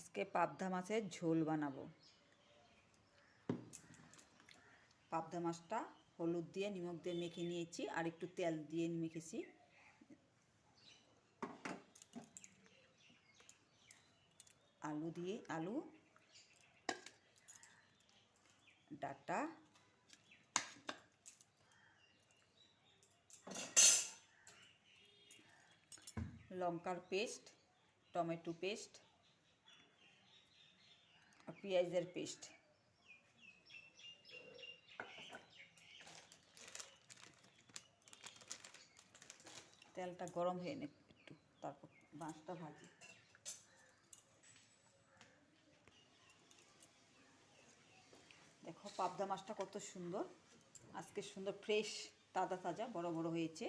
আজকে পাবদা মাছের ঝোল বানাবো। পাবদা মাছটা হলুদ দিয়ে, নিমখ দিয়ে মেখে নিয়েছি, আর একটু তেল দিয়ে মেখেছি। আলু দিয়ে, আলু, ডাটা, লঙ্কার পেস্ট, টমেটো পেস্ট পেঁয়াজের পেস্ট। তেলটা গরম হয়ে নে একটু তারপর মাছটা ভাজি। দেখো পাবদা মাছটা কত সুন্দর। আজকে সুন্দর ফ্রেশ তাজা তাজা, বড় বড় হয়েছে।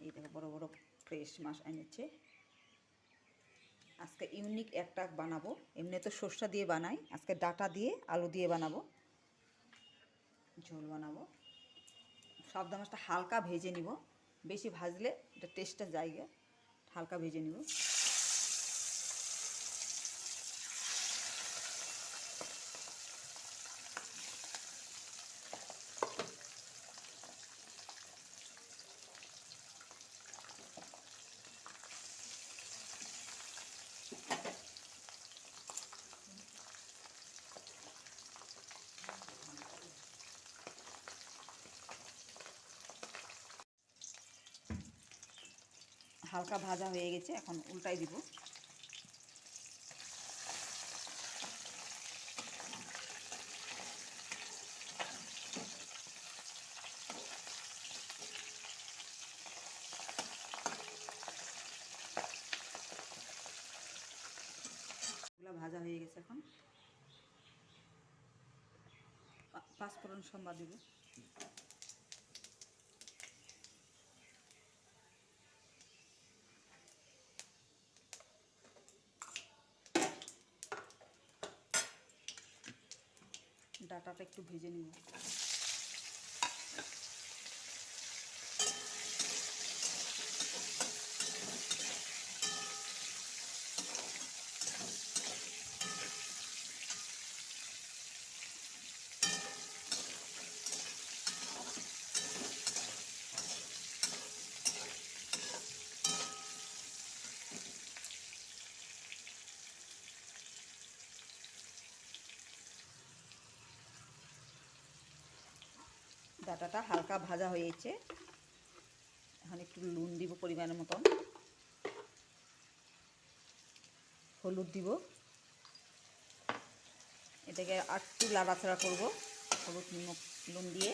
এই দেখো বড় বড় ফ্রেশ মাছ এনেছে। আজকে ইউনিক একটা বানাবো। এমনি তো সর্ষা দিয়ে বানাই, আজকে ডাটা দিয়ে আলু দিয়ে বানাবো। ঝোল বানাবো। সাবদা মাছটা হালকা ভেজে নিব। বেশি ভাজলে এটা টেস্টটা জায়গা। হালকা ভেজে নিব। হালকা ভাজা হয়ে গেছে এখন উল্টাই দিব। ভাজা হয়ে গেছে এখন। পাঁচফোড়ন সম্বাদ দিব। ডাটাটা একটু ভেজে নিব ডাটাটা হালকা ভাজা হয়েছে। এখন একটু নুন দিব পরিমাণের মতন। হলুদ দিব। এটাকে একটু লাড়াচাড়া করব, হলুদ নিমক নুন দিয়ে।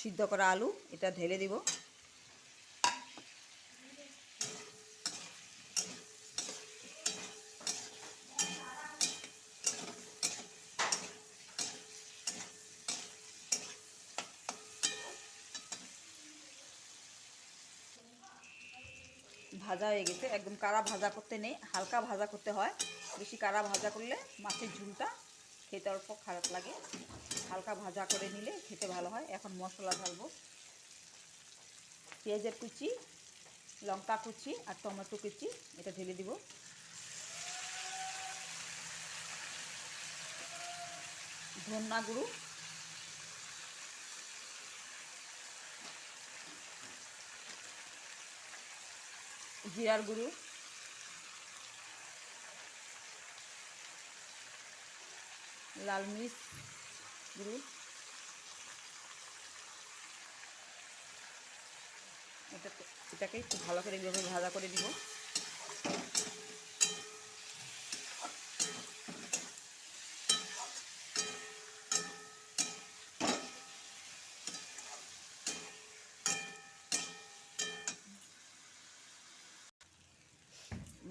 সিদ্ধ করা আলু, এটা ঢেলে দিব। ভাজা হয়ে গেছে। একদম কারা ভাজা করতে নেই, হালকা ভাজা করতে হয়। বেশি কারা ভাজা করলে মাছের ঝুলটা খেতে অল্প খারাপ লাগে। হালকা ভাজা করে নিলে খেতে ভালো হয়। এখন মশলা ঢালবো। পেঁয়াজের কুচি, লঙ্কা কুচি আর টমেটো কুচি, এটা ঢেলে দিব। ধন্যা গুঁড়ো। জিরার গুঁড়ো। লাল মরিচ গুঁড়ো। এটাকে এটাকে একটু ভালো করে এইভাবে ভাজা করে দিব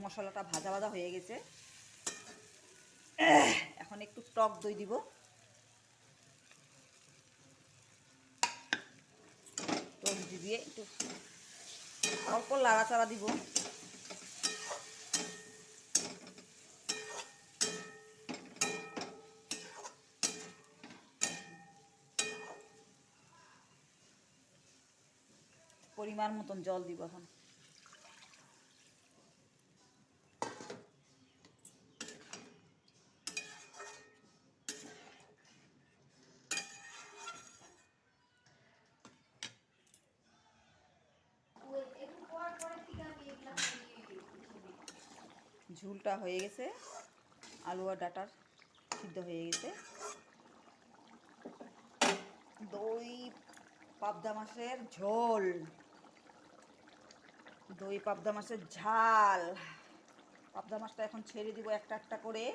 মশলাটা ভাজা ভাজা হয়ে গেছে। এখন একটু টক দই দিব। টক দিয়ে একটু অল্প লাড়াচাড়া দিব। পরিমাণ মতন জল দিব এখন। ঝুলটা হয়ে গেছে, আলু আর ডাটার সিদ্ধ হয়ে গেছে। দই পাবদা মাছের ঝোল, দই পাবদা মাছের ঝাল। পাবদা মাছটা এখন ছেড়ে দিব একটা একটা করে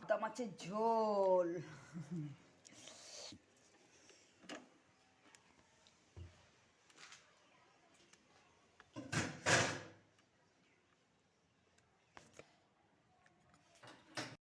পাবদা মাছের ঝোল।